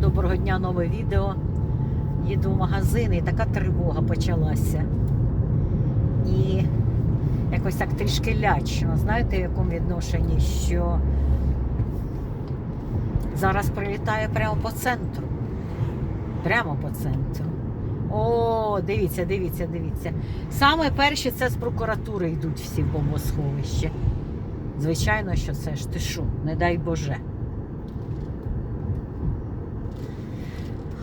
Доброго дня, нове відео. Їду в магазин і така тривога почалася. І якось так трішки лячно. Знаєте, в якому відношенні, що зараз прилітає прямо по центру. Прямо по центру. О, дивіться, дивіться, дивіться. Саме перші це з прокуратури йдуть всі в бомбосховище. Звичайно, що це ж ти що, не дай Боже.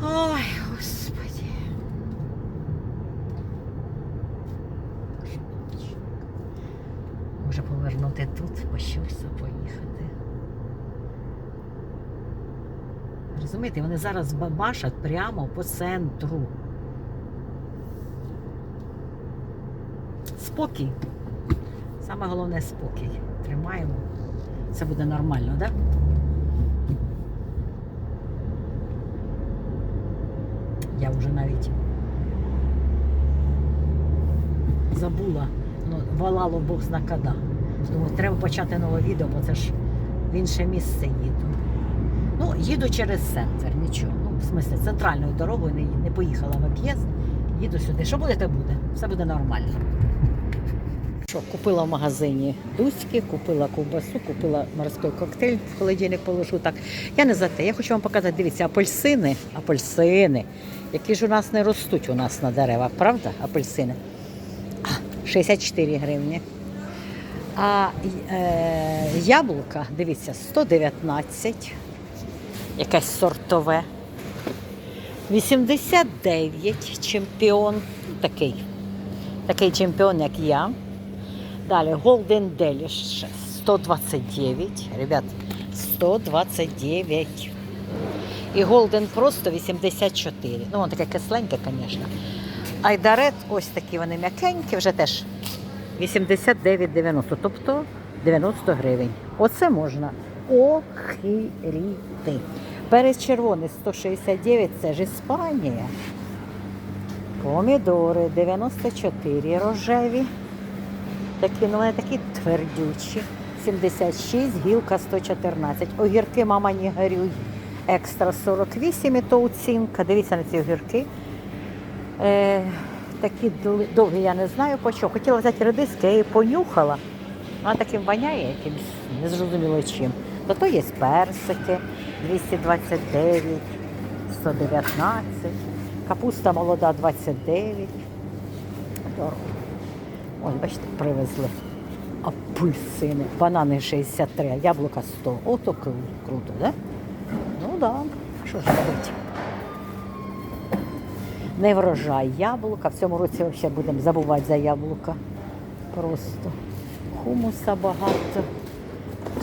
Ой, господи. Може повернути тут, по щось поїхати. Розумієте, вони зараз бабашать прямо по центру. Спокій. Саме головне спокій. Тримаємо. Це буде нормально, так? Да? Вже навіть забула, ну, Валало Бог зна кода. Думаю, треба почати нове відео, бо це ж в інше місце їду. Ну, їду через центр, нічого. Ну, в смислі, центральною дорогою не, не поїхала в об'їзд, їду сюди. Що буде, те буде. Все буде нормально. Що, купила в магазині дуськи, купила ковбасу, купила морський коктейль, в холодильник положу. Так, я не за те. Я хочу вам показати, дивіться, апельсини, апельсини, які ж у нас не ростуть у нас на деревах, правда? Апельсини. 64 гривні. А е, яблука, дивіться, 119, якесь сортове. 89 чемпіон, такий, такий чемпіон, як я. Далі Golden Delish 129. Ребят, 129. І Golden просто 84. Ну, воно таке кисленьке, звісно. Айдарет, ось такі вони м'якенькі, вже теж 89,90. Тобто 90 гривень. Оце можна охиріти. Перець червоний 169, це ж Іспанія. Помідори 94 рожеві. Такі, ну вони такі твердючі. 76, гілка 114. Огірки мама не горюй. Екстра 48 і то оцінка. Дивіться на ці огірки. Е, такі довгі, я не знаю по чому. Хотіла взяти редиски, я її понюхала. Вона таким воняє якимось незрозуміло чим. Зато є персики 229, 119, капуста молода 29. Дорого. Ось, бачите, привезли апельсини. Банани 63, а яблука 100. Ото круто, да? Ну так, да. що ж робити? Не врожай яблука. В цьому році ще будемо забувати за яблука. Просто хумуса багато,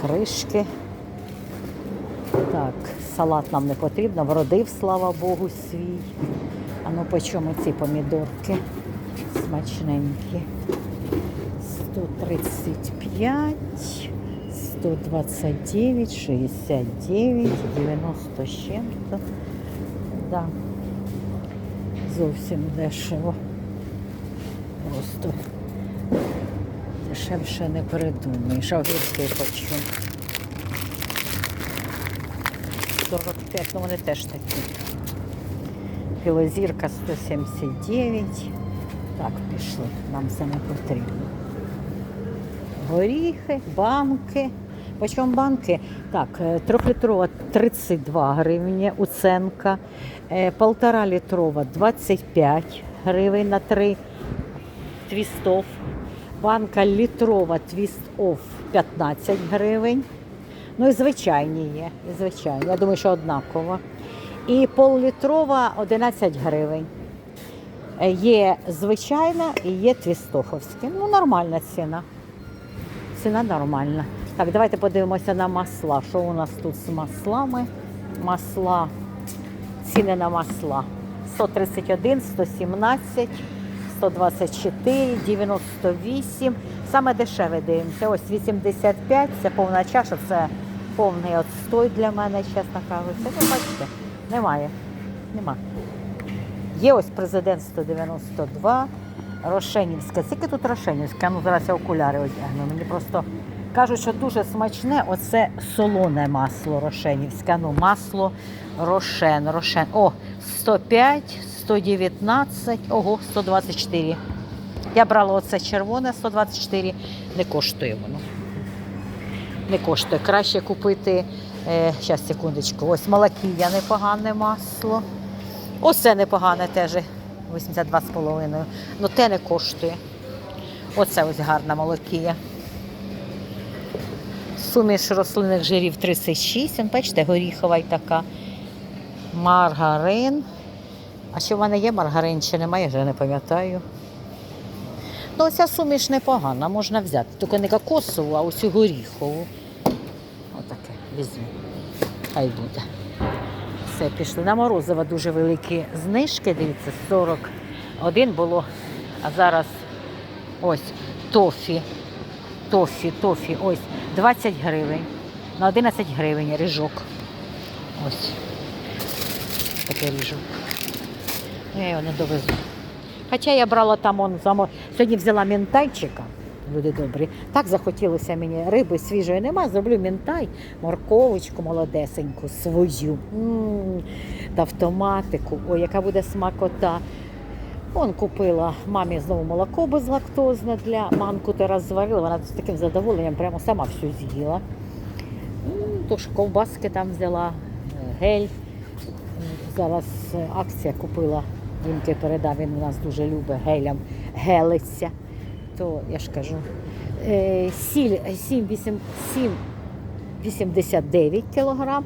кришки. Так, салат нам не потрібно, вродив, слава Богу, свій. А ну по чому ці помідорки? Смачненькі. 135, 129, 69, 90 з чим-то. Да. Зовсім дешево. Просто дешевше не придумаєш. А огірки хочу. 45, ну вони теж такі. Білозірка 179. Так, пішли, нам це не потрібно. Горіхи, банки. Почому банки? Так, е, трьохлітрова 32 гривні уценка, е, полтора літрова 25 гривень на 3 твістов. Банка літрова твіст оф 15 гривень. Ну і звичайні є. І звичайні. Я думаю, що однаково. І пол-літрова 11 гривень. Е, Є звичайна і є твістоховська. Ну, нормальна ціна. Ціна нормальна. Так, давайте подивимося на масла. Що у нас тут з маслами? Масла. Ціни на масла. 131, 117, 124, 98. Саме дешеве дивимося. Ось 85, це повна чаша, це повний отстой для мене, чесно кажучи. Ну, бачите, немає. Нема. Є ось президент 192, Рошенівська. Скільки тут Рошенівська? Ну зараз я окуляри одягну. Мені просто Кажуть, що дуже смачне оце солоне масло рошенівське. Ну, масло рошен, рошен. О, 105, 119, ого, 124. Я брала оце червоне 124, не коштує воно. Не коштує. Краще купити, е, щас, секундочку, ось молокія непогане масло. Оце непогане теж 82,5. Ну те не коштує. Оце ось гарна молокія. Суміш рослинних жирів 36. Бачите, горіхова й така. Маргарин. А що в мене є маргарин чи немає, я вже не пам'ятаю. Ну, оця суміш непогана, можна взяти. Тільки не кокосову, а ось горіхову. Отаке візьму. Хай буде. Все, пішли. На морозиво дуже великі знижки. Дивіться, 41 було, а зараз ось тофі. Тофі, тофі, ось 20 гривень. На 11 гривень ріжок. Ось. Такий ріжок. Я його не довезу. Хоча я брала там он. Сьогодні взяла мінтайчика, люди добрі. Так захотілося мені риби свіжої нема, зроблю мінтай, морковочку молодесеньку, свою. М, Та в. Ой, яка буде смакота. Он купила мамі знову молоко безлактозне для манку зараз зварила. Вона з таким задоволенням прямо сама все з'їла. Тож ковбаски там взяла, гель. Зараз е, акція купила. Дімки передав, він у нас дуже любить гелям, гелиться. То я ж кажу, е, сіль 7,89 кілограм.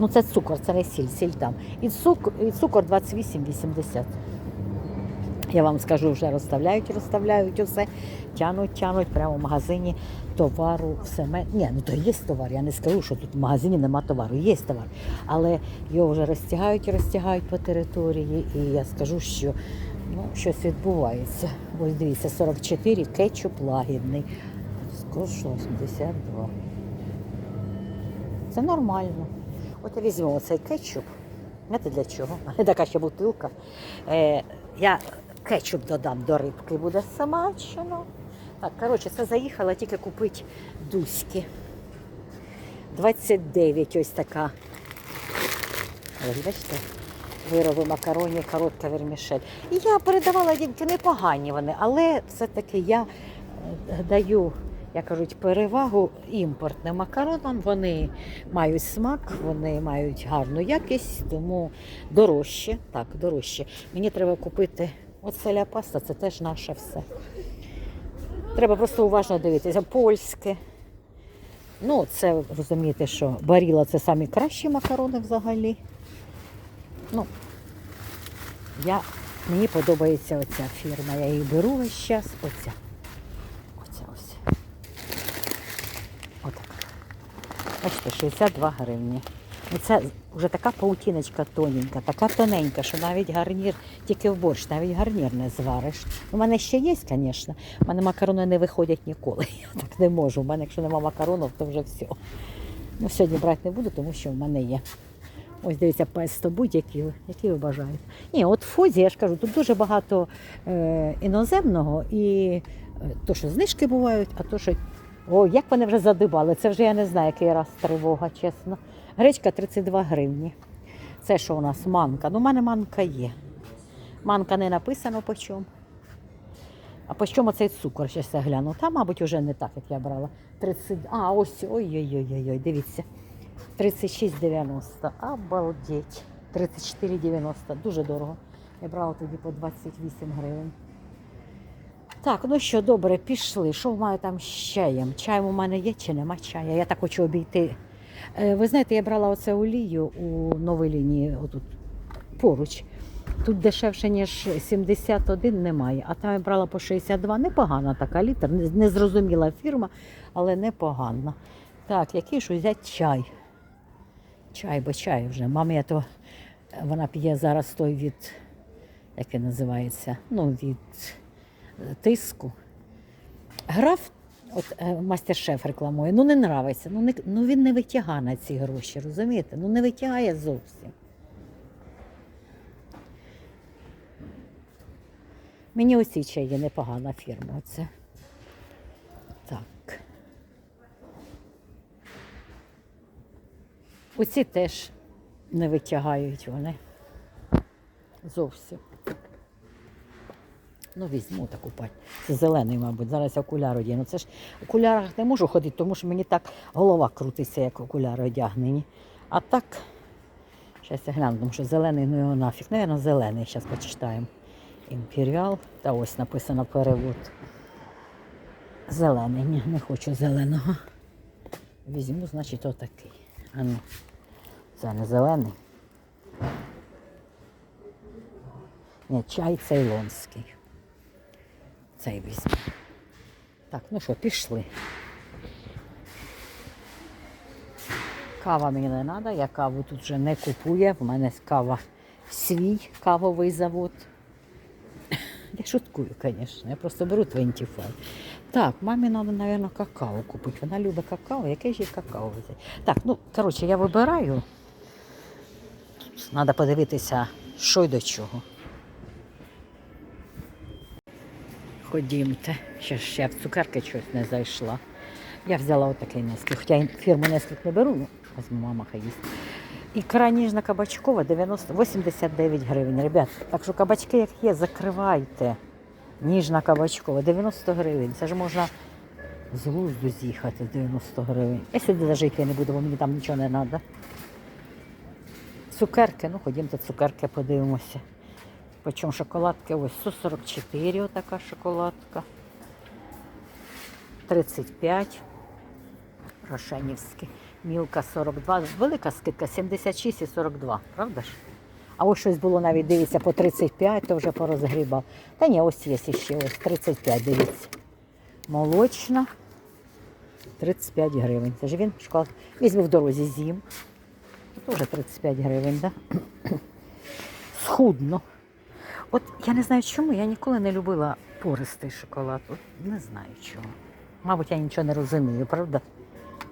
Ну це цукор, це не сіль, сіль там. І цукор, і цукор 28,80. Я вам скажу, вже розставляють, розставляють усе, тянуть, тянуть прямо в магазині товару все мен... Ні, ну то є товар. Я не скажу, що тут в магазині нема товару, є товар. Але його вже розтягають розтягають по території. І я скажу, що ну, щось відбувається. Ось дивіться, 44 кетчуп лагідний. Скоро 82. Це нормально. От я візьму цей кетчуп. Знаєте для чого? Така ще бутилка. Е, я кетчуп додам до рибки, буде смачно. Так, коротше, це заїхала тільки купити дуськи. 29 ось така. Ось, бачите, вироби макароні, коротка вермішель. І я передавала дівки непогані вони, але все-таки я е, даю, як кажуть, перевагу імпортним макаронам. Вони мають смак, вони мають гарну якість, тому дорожче. Так, дорожче. Мені треба купити оце ля паста, це теж наше все. Треба просто уважно дивитися. Польське. Ну, це розумієте, що баріла це самі кращі макарони взагалі. Ну, я, мені подобається оця фірма. Я її беру весь час. Оця. Оця ось. Отак. Бачите, 62 гривні. Ну, це вже така паутіночка тоненька, така тоненька, що навіть гарнір, тільки в борщ, навіть гарнір не звариш. У мене ще є, звісно. У мене макарони не виходять ніколи. Я так не можу. У мене, якщо нема макаронів, то вже все. Ну, сьогодні брати не буду, тому що в мене є. Ось дивіться, песто будь-які, які ви бажаєте. Ні, от в Фозі, я ж кажу, тут дуже багато е, іноземного і е, то, що знижки бувають, а то, що. О, як вони вже задибали. Це вже я не знаю, який раз тривога, чесно. Гречка 32 гривні. Це що у нас манка? Ну, у мене манка є. Манка не написано по чому. А по чому цей цукор? Щас я гляну. Та, мабуть, вже не так, як я брала. 30... А, ось, ой-ой-ой, дивіться. 36,90. Обалдеть. 34,90. Дуже дорого. Я брала тоді по 28 гривень. Так, ну що, добре, пішли. Що маю там з чаєм? Чай у мене є чи нема чая? Я так хочу обійти. Е, Ви знаєте, я брала оце олію у новій лінії отут поруч. Тут дешевше, ніж 71 немає, а там я брала по 62. Непогана така літр, незрозуміла фірма, але непогана. Так, який ж взяти чай? Чай, бо чай вже. Мамі я то вона п'є зараз той від, як він називається, ну, від е, тиску. Граф, от е, мастер-шеф рекламує, ну не нравиться. Ну, не, ну він не витягає на ці гроші, розумієте? Ну не витягає зовсім. Мені оці чаї непогана фірма. Оце. Так. Оці теж не витягають вони. Зовсім. Ну, візьму таку пать. Це зелений, мабуть. Зараз я окуляри одягну. Це ж окулярах не можу ходити, тому що мені так голова крутиться, як окуляри одягнені. А так, зараз я гляну, тому що зелений, ну його нафіг. Наверно, зелений, зараз почитаємо. Імперіал. Та ось написано перевод. Зелений. Ні, не хочу зеленого. Візьму, значить, отакий. А ну, це не зелений. Ні, чай цейлонський. Цей візьму. Так, ну що, пішли. Кава мені не треба, я каву тут вже не купую. В мене кава свій кавовий завод. Я шуткую, звісно. Я просто беру 25. Так, мамі треба, мабуть, какао купити. Вона любить какао. Яке ж їй какао взяти? Так, ну, коротше, я вибираю. Треба подивитися, що й до чого. Ходімте. Ще, ще я в цукерки щось не зайшла. Я взяла отакий несквік. Хоча фірму несквік не беру, ну, візьму, мама хай їсть. Ікра ніжна кабачкова 90, 89 гривень. Ребят, так що кабачки як є, закривайте. Ніжна кабачкова, 90 гривень. Це ж можна з глузду з'їхати 90 гривень. Я сюди навіть йти не буду, бо мені там нічого не треба. Цукерки, ну ходімте цукерки подивимося. Почому шоколадки? Ось 144 отака шоколадка. 35. Рошенівський. Мілка 42. Велика скидка 76 і 42, правда ж? А ось щось було навіть, дивіться, по 35, то вже порозгрібав. Та ні, ось є ще ось 35, дивіться. Молочна. 35 гривень. Це ж він шоколад. Візьму в дорозі з'їм. Теж 35 гривень? Да? Схудно. От я не знаю чому, я ніколи не любила пористий шоколад. От не знаю чого. Мабуть, я нічого не розумію, правда?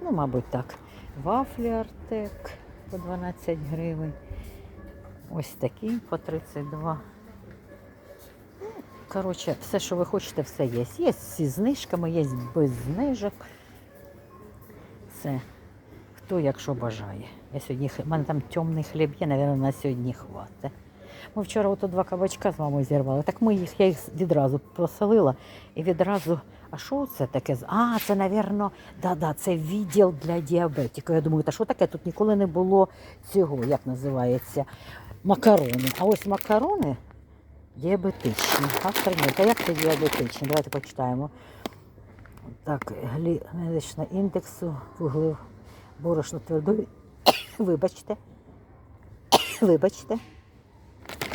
Ну, мабуть, так. Вафлі Артек по 12 гривень. Ось такі по 32. Ну, Коротше, все, що ви хочете, все є. Є зі знижками, є без знижок. Все. Хто як що бажає. Я сьогодні, в мене там темний хліб є, мабуть, на сьогодні хватить. Ми вчора ото два кабачка з мамою зірвали. Так ми їх, я їх відразу просолила і відразу. А що це таке? А, це, напевно, да-да, це відділ для діабетиків. Я думаю, та що таке? Тут ніколи не було цього, як називається, макарони. А ось макарони діабетичні. А як це діабетичні? Давайте почитаємо. Так, глінечна індексу вуглев борошно твердої. Вибачте. Вибачте.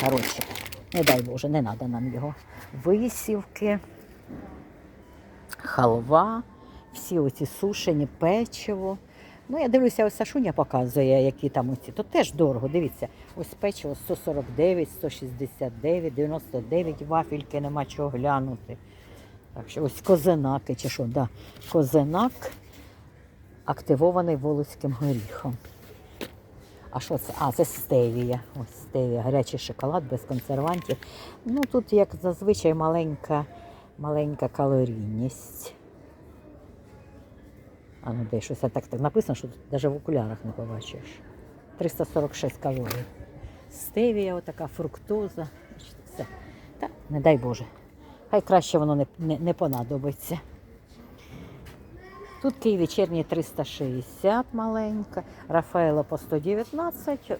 Коротше, не дай Боже, не треба нам його. Висівки, халва, всі оці сушені, печиво. Ну, я дивлюся, ось Сашуня показує, які там оці. То теж дорого. Дивіться, ось печиво 149, 169, 99 вафельки, нема чого глянути. Так що ось козинаки, чи що, да. Козинак активований волоським горіхом. А що це? А, це стевія. Ось стевія, гарячий шоколад без консервантів. Ну тут, як зазвичай, маленька, маленька калорійність. А ну де щось так, так написано, що навіть в окулярах не побачиш. 346 калорій. Стевія, отака фруктоза. Все. Та, не дай Боже. Хай краще воно не, не, не понадобиться. Тут Київ вечірній 360 маленька, Рафаела по 119, е,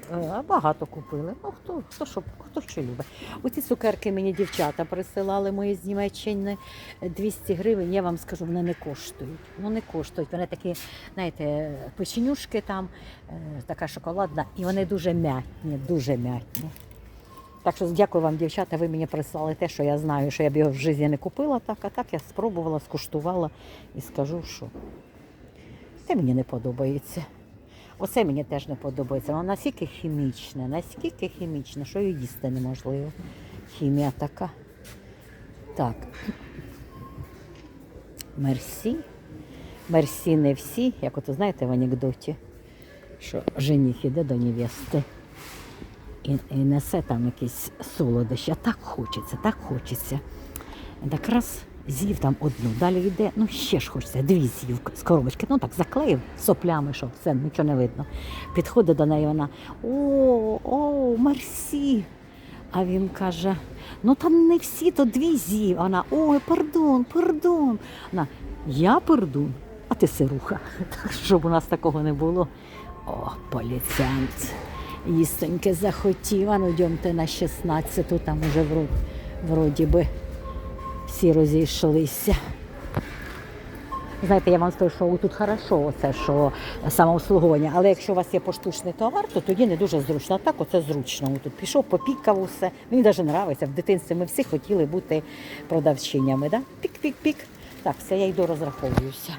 багато купили. Ну хто, хто, що, хто що любить. Оці цукерки мені дівчата присилали мої з Німеччини 200 гривень. Я вам скажу, вони не коштують. Ну не коштують. Вони такі, знаєте, печенюшки там, е, така шоколадна, і вони дуже м'ятні, дуже м'ятні. Так що дякую вам, дівчата, ви мені прислали те, що я знаю, що я б його в житті не купила так, а так я спробувала, скуштувала і скажу, що це мені не подобається. Оце мені теж не подобається. Воно настільки хімічне, настільки хімічне, що її їсти неможливо. Хімія така. Так. Мерсі. Мерсі не всі, як от знаєте в анекдоті, що жених іде до невести і, і несе там якісь солодощі. А так хочеться, так хочеться. Так раз з'їв там одну, далі йде, ну ще ж хочеться, дві з'їв з коробочки. Ну так заклеїв соплями, щоб все, нічого не видно. Підходить до неї вона: О, о, мерсі. А він каже: ну там не всі, то дві з'їв. Вона, ой, пардон, пардон. Вона, я пардон, а ти сируха. Так, щоб у нас такого не було. О, поліціант. Їстоньки захотів, а ну йдемте на 16-ту, там вроді, вроді би всі розійшлися. Знаєте, я вам скажу, що тут хорошо, оце, що самообслуговування, але якщо у вас є поштучний товар, то тоді не дуже зручно. А так оце зручно. Тут пішов, попікав усе. Мені навіть подобається. В дитинстві ми всі хотіли бути продавчинями. Да? Пік-пік-пік. Так, все, я йду розраховуюся.